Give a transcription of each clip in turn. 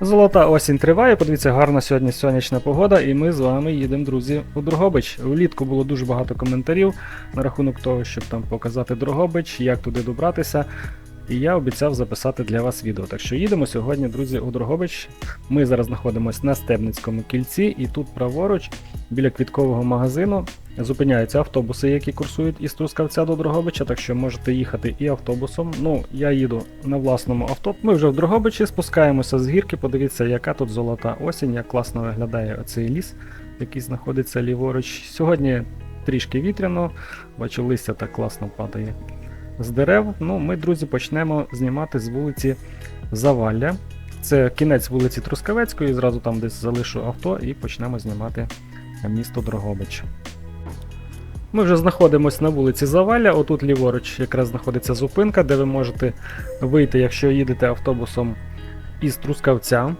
Золота осінь триває, подивіться, гарна сьогодні сонячна погода, і ми з вами їдемо, друзі, у Дрогобич. Влітку було дуже багато коментарів на рахунок того, щоб там показати Дрогобич, як туди добратися. І я обіцяв записати для вас відео. Так що їдемо сьогодні, друзі, у Дрогобич. Ми зараз знаходимося на Стебницькому кільці, і тут праворуч, біля квіткового магазину, зупиняються автобуси, які курсують із Трускавця до Дрогобича, так що можете їхати і автобусом. Ну, я їду на власному авто. Ми вже в Дрогобичі спускаємося з гірки. Подивіться, яка тут золота осінь, як класно виглядає оцей ліс, який знаходиться ліворуч. Сьогодні трішки вітряно, бачу, листя так класно падає з дерев. Ну, ми, друзі, почнемо знімати з вулиці Завалля. Це кінець вулиці Трускавецької, зразу там десь залишу авто і почнемо знімати місто Дрогобич. Ми вже знаходимося на вулиці Завалля. Отут ліворуч якраз знаходиться зупинка, де ви можете вийти, якщо їдете автобусом із Трускавця.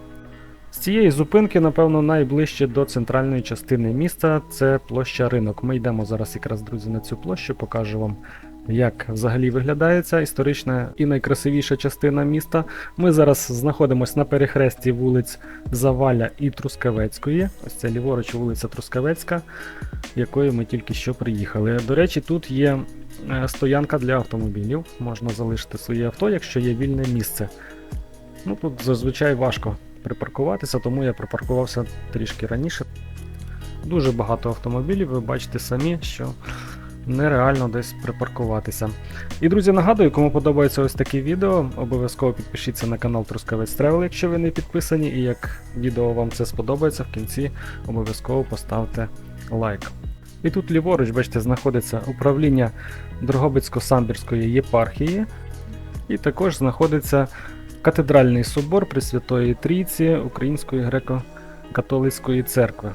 З цієї зупинки, напевно, найближче до центральної частини міста це площа ринок. Ми йдемо зараз якраз, друзі, на цю площу, покажу вам, як взагалі виглядає ця історична і найкрасивіша частина міста. Ми зараз знаходимося на перехресті вулиць Заваля і Трускавецької. Ось це ліворуч вулиця Трускавецька, якою ми тільки що приїхали. До речі, тут є е, стоянка для автомобілів. Можна залишити своє авто, якщо є вільне місце. Ну тут зазвичай важко припаркуватися, тому я припаркувався трішки раніше. Дуже багато автомобілів, ви бачите самі, що нереально десь припаркуватися. І, друзі, нагадую, кому подобається ось такі відео, обов'язково підпишіться на канал Трускавець Travel, якщо ви не підписані, і як відео вам це сподобається, в кінці обов'язково поставте лайк. І тут ліворуч, бачите, знаходиться управління Дрогобицько-Самбірської єпархії, і також знаходиться катедральний собор Пресвятої Трійці Української греко-католицької церкви.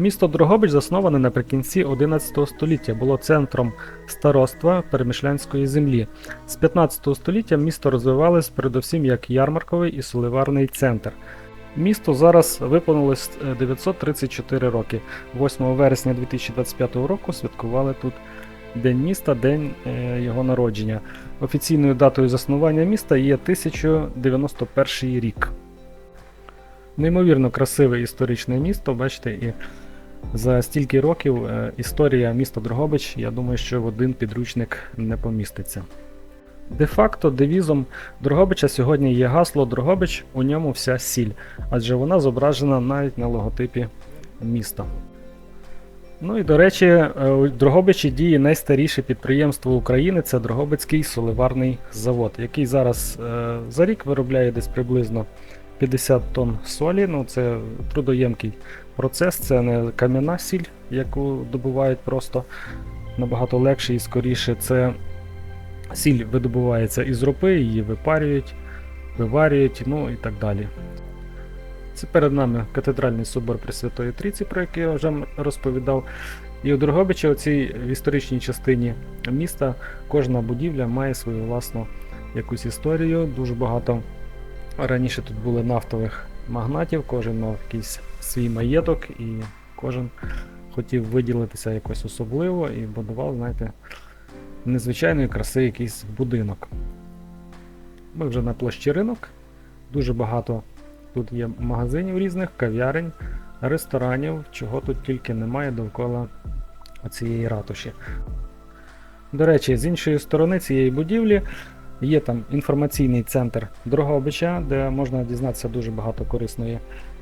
Місто Дрогобич засноване наприкінці 11 століття, було центром староства Перемишлянської землі. З 15 століття місто розвивалось передусім як ярмарковий і соливарний центр. Місто зараз виповнилось е, 934 роки. 8 вересня 2025 року святкували тут День міста, день е, його народження. Офіційною датою заснування міста є 1091 рік. Неймовірно красиве історичне місто, бачите, і за стільки років е, історія міста Дрогобич, я думаю, що в один підручник не поміститься. Де-факто девізом Дрогобича сьогодні є гасло Дрогобич, у ньому вся сіль, адже вона зображена навіть на логотипі міста. Ну і до речі, е, у Дрогобичі діє найстаріше підприємство України це Дрогобицький соливарний завод, який зараз е, за рік виробляє десь приблизно 50 тонн солі. Ну це трудоємкий процес, це не кам'яна сіль, яку добувають просто набагато легше і скоріше. Це сіль видобувається із ропи, її випарюють, виварюють, ну і так далі. Це перед нами катедральний собор Пресвятої Трійці, про який я вже розповідав. І у Дрогобичі, оцій в історичній частині міста, кожна будівля має свою власну якусь історію. Дуже багато раніше тут були нафтових магнатів, кожен мав якийсь свій маєток, і кожен хотів виділитися якось особливо і будував, знаєте, незвичайної краси якийсь будинок. Ми вже на площі ринок. Дуже багато тут є магазинів різних, кав'ярень, ресторанів, чого тут тільки немає довкола цієї ратуші. До речі, з іншої сторони цієї будівлі є там інформаційний центр Дрогобича, де можна дізнатися дуже багато корисної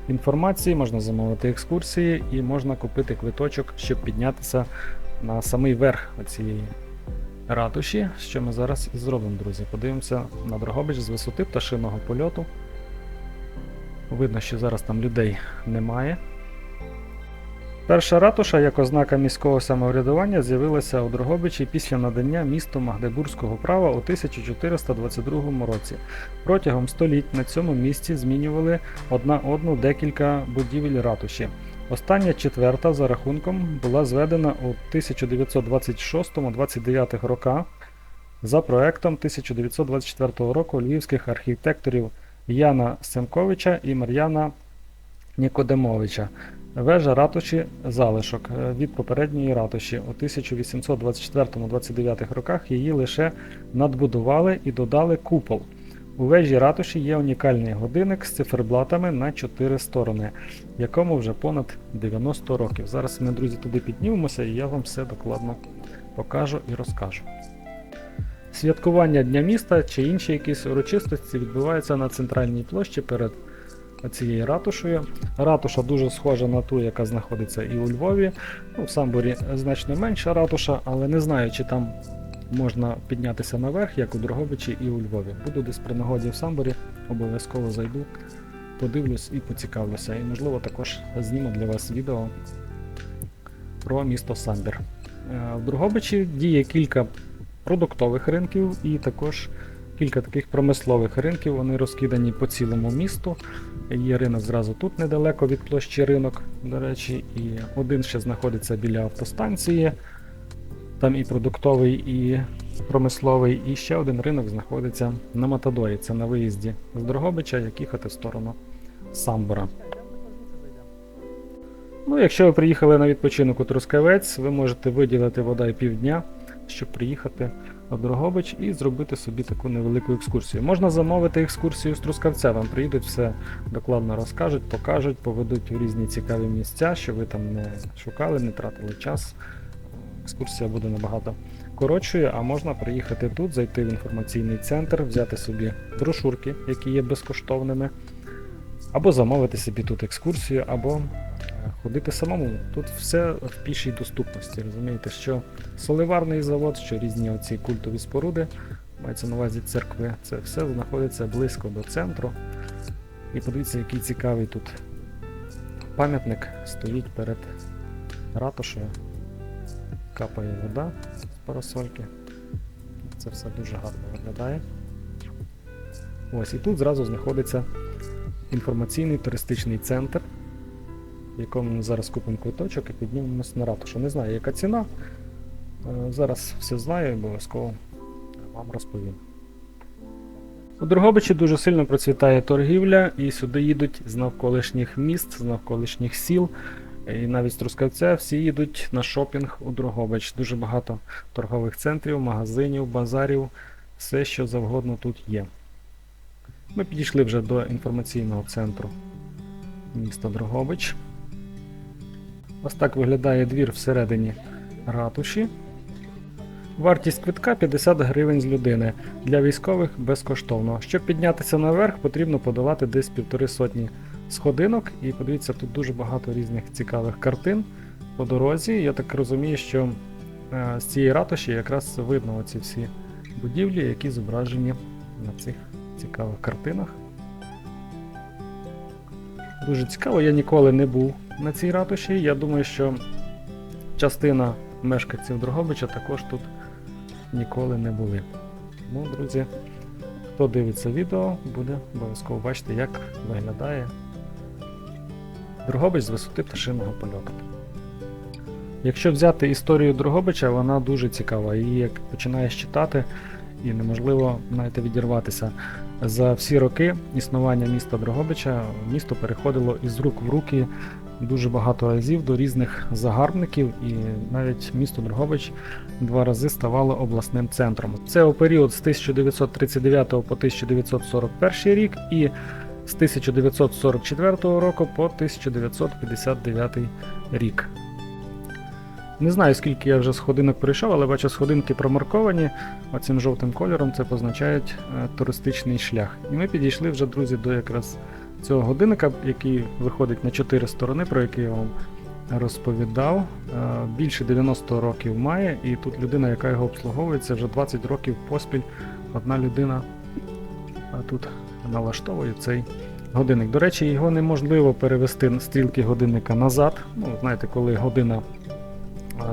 інформації, можна замовити екскурсії і можна купити квиточок, щоб піднятися на самий верх цієї ратуші, що ми зараз і зробимо, друзі. Подивимося на Дрогобич з висоти пташиного польоту. Видно, що зараз там людей немає. Перша ратуша як ознака міського самоврядування з'явилася у Дрогобичі після надання місту Магдебурзького права у 1422 році. Протягом століть на цьому місці змінювали одна одну декілька будівель ратуші. Остання четверта за рахунком була зведена у 1926-29 роках за проектом 1924 року львівських архітекторів Яна Семковича і Мар'яна Нікодемовича. Вежа ратуші залишок е, від попередньої ратуші. У 1824-29 роках її лише надбудували і додали купол. У вежі ратуші є унікальний годинник з циферблатами на 4 сторони, якому вже понад 90 років. Зараз ми, друзі, туди піднімемося і я вам все докладно покажу і розкажу. Святкування Дня міста чи інші якісь урочистості відбуваються на центральній площі перед цією ратушею. Ратуша дуже схожа на ту, яка знаходиться і у Львові. Ну, в Самборі значно менша ратуша, але не знаю, чи там можна піднятися наверх, як у Дрогобичі і у Львові. Буду десь при нагоді в Самборі, обов'язково зайду, подивлюсь і поцікавлюся. І можливо також зніму для вас відео про місто Самбір. Е, В Дрогобичі діє кілька продуктових ринків і також кілька таких промислових ринків. Вони розкидані по цілому місту. Є ринок зразу тут недалеко від площі ринок, до речі, і один ще знаходиться біля автостанції. Там і продуктовий, і промисловий, і ще один ринок знаходиться на Матадорі. Це на виїзді з Дрогобича, як їхати в сторону Самбора. Ну, якщо ви приїхали на відпочинок у Трускавець, ви можете виділити вода півдня, щоб приїхати Дрогобич і зробити собі таку невелику екскурсію. Можна замовити екскурсію з Трускавця, вам приїдуть все докладно розкажуть, покажуть, поведуть в різні цікаві місця, що ви там не шукали, не тратили час. Екскурсія буде набагато коротшою, а можна приїхати тут, зайти в інформаційний центр, взяти собі брошурки, які є безкоштовними, або замовити собі тут екскурсію, або ходити самому. Тут все в пішій доступності. Розумієте, що соливарний завод, що різні оці культові споруди, мається на увазі церкви, це все знаходиться близько до центру. І подивіться, який цікавий тут пам'ятник стоїть перед ратушею. Капає вода з парасольки. Це все дуже гарно виглядає. Ось і тут зразу знаходиться інформаційний туристичний центр, якому ми зараз купимо квиточок і піднімемось на ратушу. Не знаю, яка ціна. Е, Зараз все знаю і обов'язково вам розповім. У Дрогобичі дуже сильно процвітає торгівля, і сюди їдуть з навколишніх міст, з навколишніх сіл. І навіть з Трускавця всі їдуть на шопінг у Дрогобич. Дуже багато торгових центрів, магазинів, базарів, все, що завгодно тут є. Ми підійшли вже до інформаційного центру міста Дрогобич. Ось так виглядає двір всередині ратуші. Вартість квитка 50 гривень з людини. Для військових безкоштовно. Щоб піднятися наверх, потрібно подолати десь півтори сотні сходинок. І подивіться, тут дуже багато різних цікавих картин по дорозі. Я так розумію, що е, з цієї ратуші якраз видно оці всі будівлі, які зображені на цих цікавих картинах. Дуже цікаво, я ніколи не був на цій ратуші. Я думаю, що частина мешканців Дрогобича також тут ніколи не були. Тому, друзі, хто дивиться відео, буде обов'язково бачити, як виглядає Дрогобич з висоти пташиного польоту. Якщо взяти історію Дрогобича, вона дуже цікава. Її як починаєш читати, і неможливо навіть відірватися. За всі роки існування міста Дрогобича місто переходило із рук в руки дуже багато разів до різних загарбників, і навіть місто Дрогобич два рази ставало обласним центром. Це у період з 1939 по 1941 рік і з 1944 року по 1959 рік. Не знаю, скільки я вже сходинок пройшов, але бачу, сходинки промарковані оцим жовтим кольором, це позначають е, туристичний шлях. І ми підійшли вже, друзі, до якраз цього годинника, який виходить на 4 сторони, про який я вам розповідав. Е, Більше 90 років має, і тут людина, яка його обслуговує, це вже 20 років поспіль. Одна людина е, тут налаштовує цей годинник. До речі, його неможливо перевести стрілки годинника назад. Ну, знаєте, коли година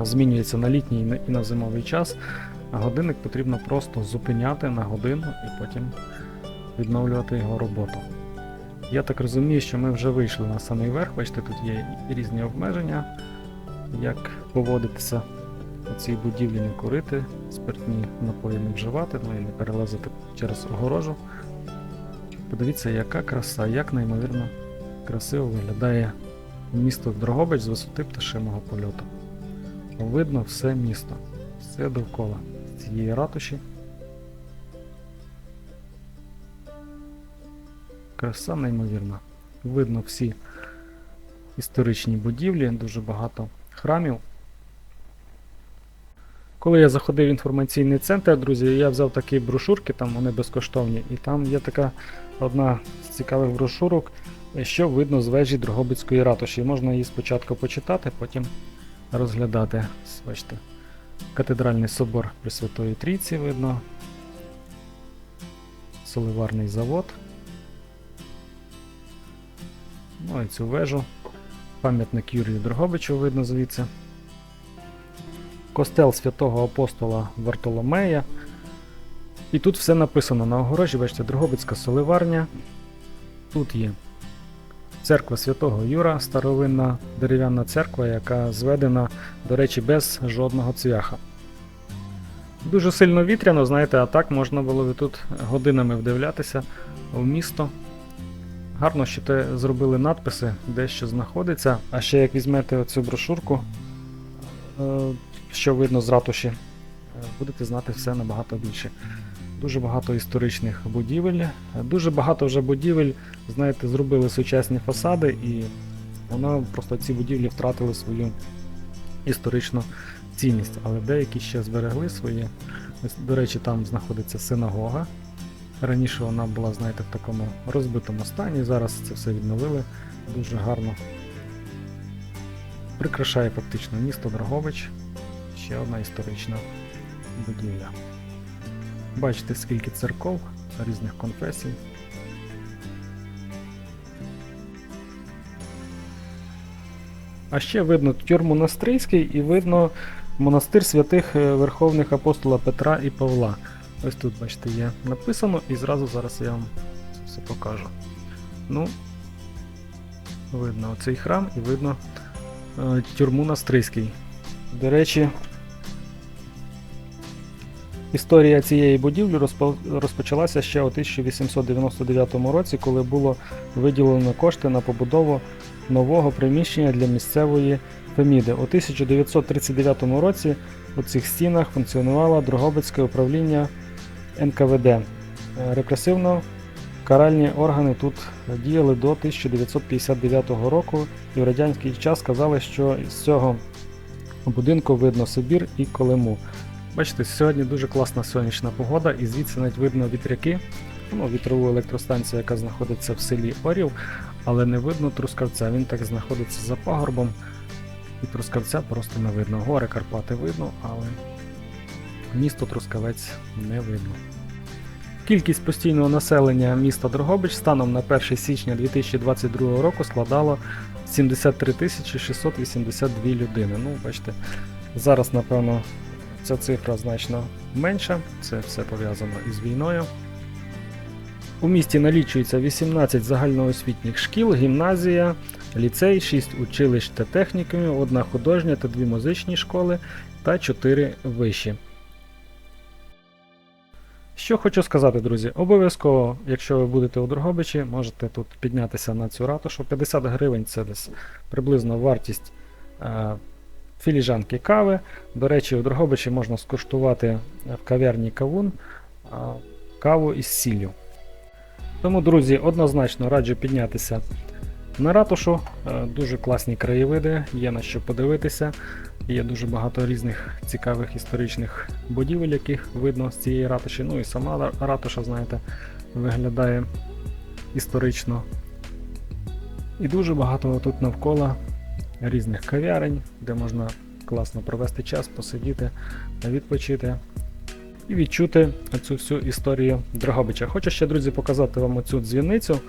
змінюється на літній і на зимовий час, а годинник потрібно просто зупиняти на годину і потім відновлювати його роботу. Я так розумію, що ми вже вийшли на самий верх, бачите, тут є різні обмеження, як поводитися у цій будівлі, не курити, спиртні напої не вживати, ну і не перелазити через огорожу. Подивіться, яка краса, як неймовірно красиво виглядає місто Дрогобич з висоти пташиного польоту. Видно все місто, все довкола цієї ратуші. Краса неймовірна. Видно всі історичні будівлі, дуже багато храмів. Коли я заходив в інформаційний центр, друзі, я взяв такі брошурки, там вони безкоштовні, і там є така одна з цікавих брошурок, що видно з вежі Дрогобицької ратуші. Можна її спочатку почитати, потім розглядати. Бачите, катедральний собор Пресвятої Трійці видно. Соливарний завод. Ну і цю вежу. Пам'ятник Юрію Дрогобичу видно звідси. Костел святого апостола Вартоломея. І тут все написано на огорожі, бачите, Дрогобицька соливарня. Тут є церква святого Юра, старовинна дерев'яна церква, яка зведена, до речі, без жодного цвяха. Дуже сильно вітряно, знаєте, а так можна було б тут годинами вдивлятися в місто. Гарно, що те зробили надписи, де що знаходиться. А ще як візьмете оцю брошурку, е, що видно з ратуші, е, будете знати все набагато більше. Дуже багато історичних будівель. Дуже багато вже будівель, знаєте, зробили сучасні фасади, і воно просто ці будівлі втратили свою історичну цінність. Але деякі ще зберегли свої. До речі, там знаходиться синагога. Раніше вона була, знаєте, в такому розбитому стані. Зараз це все відновили дуже гарно. Прикрашає фактично місто Дрогобич. Ще одна історична будівля. Бачите, скільки церков різних конфесій. А ще видно Тюр монастирський і видно монастир святих е, Верховних апостола Петра і Павла. Ось тут, бачите, є написано, і зразу зараз я вам все покажу. Ну, видно оцей храм і видно е, тюрму Настрийський. До речі, історія цієї будівлі розпочалася ще у 1899 році, коли було виділено кошти на побудову нового приміщення для місцевої Феміди. У 1939 році у цих стінах функціонувало Дрогобицьке управління НКВД. Е, Репресивно каральні органи тут діяли до 1959 року, і в радянський час сказали, що з цього будинку видно Сибір і Колиму. Бачите, сьогодні дуже класна сонячна погода, і звідси навіть видно вітряки, ну, вітрову електростанцію, яка знаходиться в селі Орів, але не видно Трускавця. Він так знаходиться за пагорбом, і Трускавця просто не видно. Гори Карпати видно, але місто Трускавець не видно. Кількість постійного населення міста Дрогобич станом на 1 січня 2022 року складала 73 682 людини. Ну, бачите, зараз, напевно, ця цифра значно менша. Це все пов'язано із війною. У місті налічується 18 загальноосвітніх шкіл, гімназія, ліцей, 6 училищ та технікумів, одна художня та дві музичні школи та 4 виші. Що хочу сказати, друзі, обов'язково, якщо ви будете у Дрогобичі, можете тут піднятися на цю ратушу. 50 гривень це десь приблизно вартість е, філіжанки кави. До речі, у Дрогобичі можна скуштувати в кав'ярні кавун е, каву із сіллю. Тому, друзі, однозначно раджу піднятися на ратушу. Е, Дуже класні краєвиди, є на що подивитися. Є дуже багато різних цікавих історичних будівель, яких видно з цієї ратуші. Ну і сама ратуша, знаєте, виглядає історично. І дуже багато тут навколо різних кав'ярень, де можна класно провести час, посидіти, відпочити і відчути цю всю історію Дрогобича. Хочу ще, друзі, показати вам оцю дзвіницю,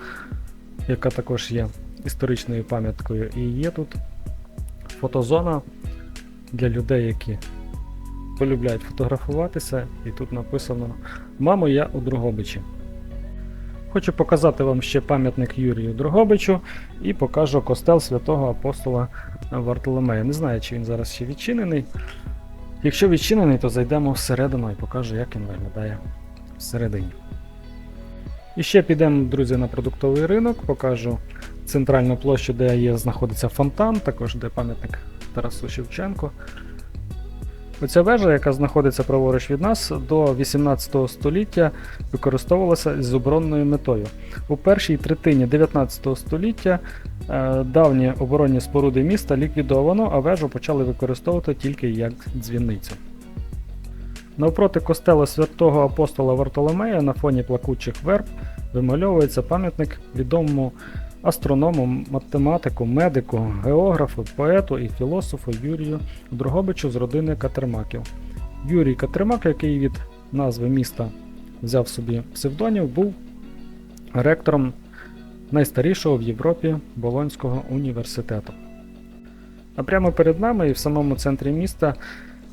яка також є історичною пам'яткою. І є тут фотозона для людей, які полюбляють фотографуватися. І тут написано Мамо, я у Дрогобичі. Хочу показати вам ще пам'ятник Юрію Дрогобичу і покажу костел святого апостола Вартоломея. Не знаю, чи він зараз ще відчинений. Якщо відчинений, то зайдемо всередину і покажу, як він виглядає всередині. І ще підемо, друзі, на продуктовий ринок, покажу центральну площу, де є, знаходиться фонтан, також де пам'ятник Тарасу Шевченко. Оця вежа, яка знаходиться праворуч від нас, до 18 століття використовувалася з оборонною метою. У першій третині 19 століття е, давні оборонні споруди міста ліквідовано, а вежу почали використовувати тільки як дзвіницю. Навпроти костела святого апостола Вартоломея на фоні плакучих верб вимальовується пам'ятник відомому астроному, математику, медику, географу, поету і філософу Юрію Дрогобичу з родини Катермаків. Юрій Катермак, який від назви міста взяв собі псевдонів, був ректором найстарішого в Європі Болонського університету. А прямо перед нами і в самому центрі міста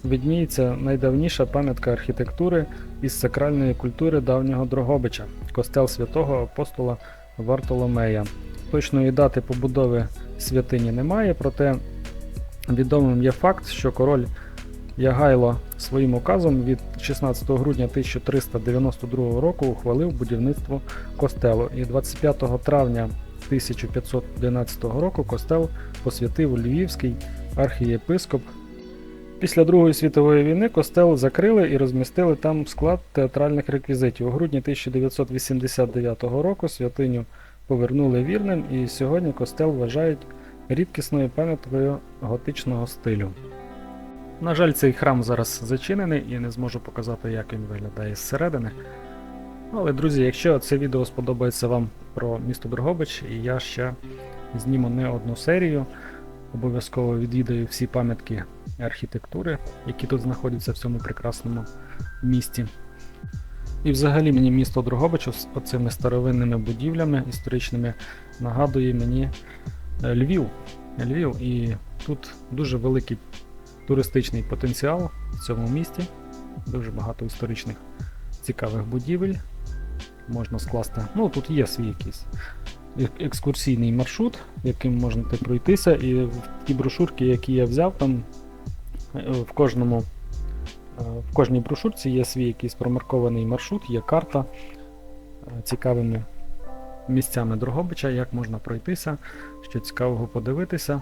видніється найдавніша пам'ятка архітектури із сакральної культури давнього Дрогобича костел святого апостола Вартоломея. Точної дати побудови святині немає, проте відомим є факт, що король Ягайло своїм указом від 16 грудня 1392 року ухвалив будівництво костелу, і 25 травня 1511 року костел посвятив Львівський архієпископ. Після Другої світової війни костел закрили і розмістили там склад театральних реквізитів. У грудні 1989 року святиню повернули вірним, і сьогодні костел вважають рідкісною пам'яткою готичного стилю. На жаль, цей храм зараз зачинений і не зможу показати, як він виглядає зсередини. Але, друзі, якщо це відео сподобається вам про місто Дрогобич, і я ще зніму не одну серію, обов'язково відвідаю всі пам'ятки архітектури, які тут знаходяться в цьому прекрасному місті. І взагалі мені місто Дрогобич з оцими старовинними будівлями історичними нагадує мені е, Львів. Львів. І тут дуже великий туристичний потенціал в цьому місті. Дуже багато історичних цікавих будівель. Можна скласти. Ну, тут є свій якийсь екскурсійний маршрут, яким можна пройтися. І ті брошурки, які я взяв, там е, в кожному в кожній брошурці є свій якийсь промаркований маршрут, є карта е, цікавими місцями Дрогобича, як можна пройтися, що цікавого подивитися.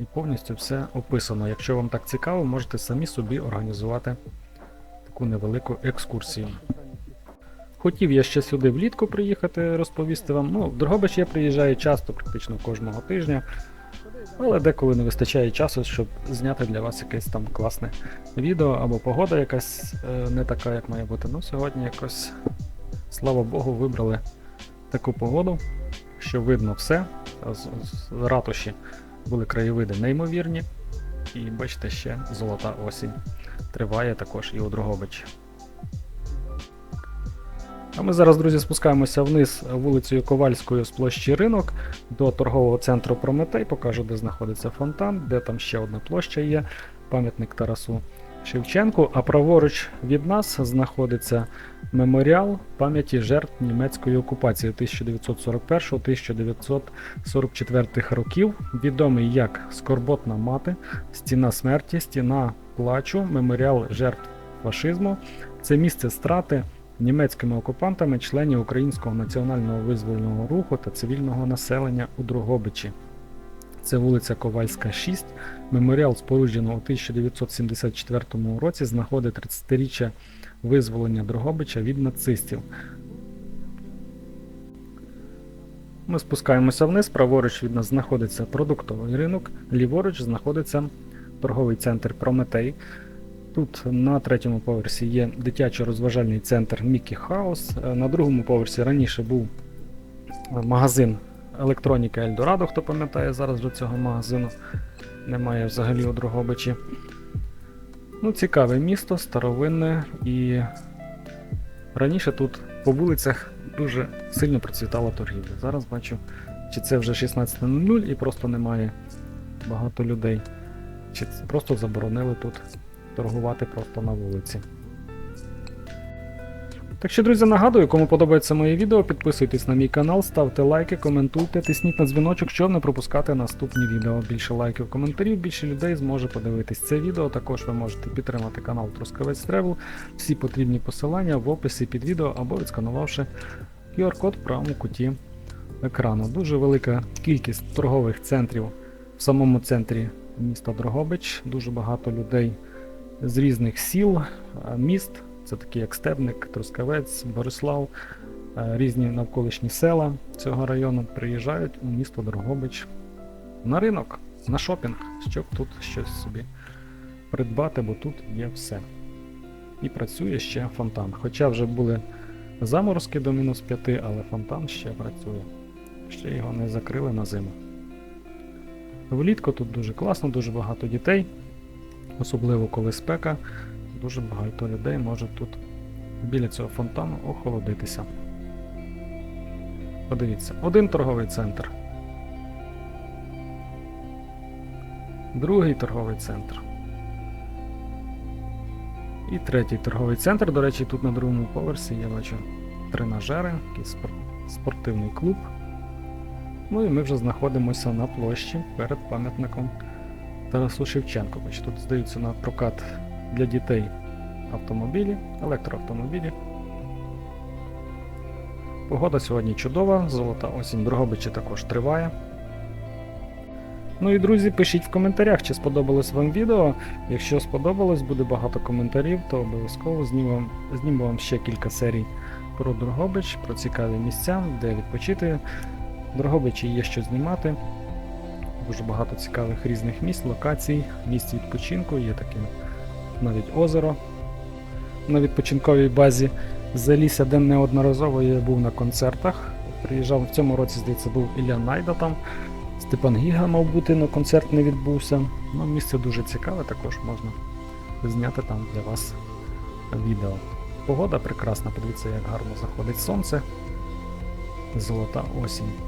І повністю все описано. Якщо вам так цікаво, можете самі собі організувати таку невелику екскурсію. Хотів я ще сюди влітку приїхати, розповісти вам. Ну, в Дрогобич я приїжджаю часто, практично кожного тижня. Але деколи не вистачає часу, щоб зняти для вас якесь там класне відео або погода якась е, не така, як має бути. Ну, сьогодні якось, слава Богу, вибрали таку погоду, що видно все. З, з ратуші були краєвиди неймовірні. І бачите, ще золота осінь триває також і у Дрогобичі. А ми зараз, друзі, спускаємося вниз вулицею Ковальською з площі ринок до торгового центру Прометей. Покажу, де знаходиться фонтан, де там ще одна площа є, пам'ятник Тарасу Шевченку. А праворуч від нас знаходиться меморіал пам'яті жертв німецької окупації 1941-1944 років, відомий як Скорботна мати, Стіна смерті, Стіна плачу, меморіал жертв фашизму. Це місце страти німецькими окупантами членів Українського національного визвольного руху та цивільного населення у Дрогобичі. Це вулиця Ковальська, 6. Меморіал, споруджено у 1974 році, з нагоди 30-річчя визволення Дрогобича від нацистів. Ми спускаємося вниз, праворуч від нас знаходиться продуктовий ринок, ліворуч знаходиться торговий центр Прометей. Тут на третьому поверсі є дитячо-розважальний центр Мікі Хаус. Е, На другому поверсі раніше був е, магазин електроніка Ельдорадо, хто пам'ятає, зараз до цього магазину немає взагалі у Дрогобичі. Ну, цікаве місто, старовинне і раніше тут по вулицях дуже сильно процвітала торгівля. Зараз бачу, чи це вже 16.00 і просто немає багато людей, чи просто заборонили тут торгувати просто на вулиці. Так що, друзі, нагадую, кому подобається моє відео, підписуйтесь на мій канал, ставте лайки, коментуйте, тисніть на дзвіночок, щоб не пропускати наступні відео. Більше лайків, коментарів, більше людей зможе подивитись це відео. Також ви можете підтримати канал Трускавець Тревел. Всі потрібні посилання в описі під відео або відсканувавши QR-код в правому куті екрану. Дуже велика кількість торгових центрів в самому центрі міста Дрогобич. Дуже багато людей з різних сіл, міст. Це такі як Стебник, Трускавець, Борислав, різні навколишні села цього району приїжджають у місто Дрогобич на ринок, на шопінг, щоб тут щось собі придбати, бо тут є все. І працює ще фонтан. Хоча вже були заморозки до мінус 5, але фонтан ще працює. Ще його не закрили на зиму. Влітку тут дуже класно, дуже багато дітей, особливо коли спека. Дуже багато людей може тут біля цього фонтану охолодитися. Подивіться, один торговий центр. Другий торговий центр. І третій торговий центр. До речі, тут на другому поверсі я бачу тренажери, якийсь спортивний клуб. Ну і ми вже знаходимося на площі перед пам'ятником Тарасу Шевченку. Бачите, Тут здаються на прокат для дітей автомобілі, електроавтомобілі. Погода сьогодні чудова, золота осінь Дрогобичі також триває. Ну і друзі, пишіть в коментарях, чи сподобалось вам відео. Якщо сподобалось, буде багато коментарів, то обов'язково зніму вам ще кілька серій про Дрогобич, про цікаві місця, де відпочити. В Дрогобичі є що знімати. Дуже багато цікавих різних місць, локацій, місць відпочинку, є таке навіть озеро на відпочинковій базі Залісся, де неодноразово я був на концертах. Приїжджав в цьому році, здається, був Ілля Найда там. Степан Гіга мав бути, але концерт не відбувся. Ну, місце дуже цікаве, також можна зняти там для вас відео. Погода прекрасна, подивіться, як гарно заходить сонце. Золота осінь.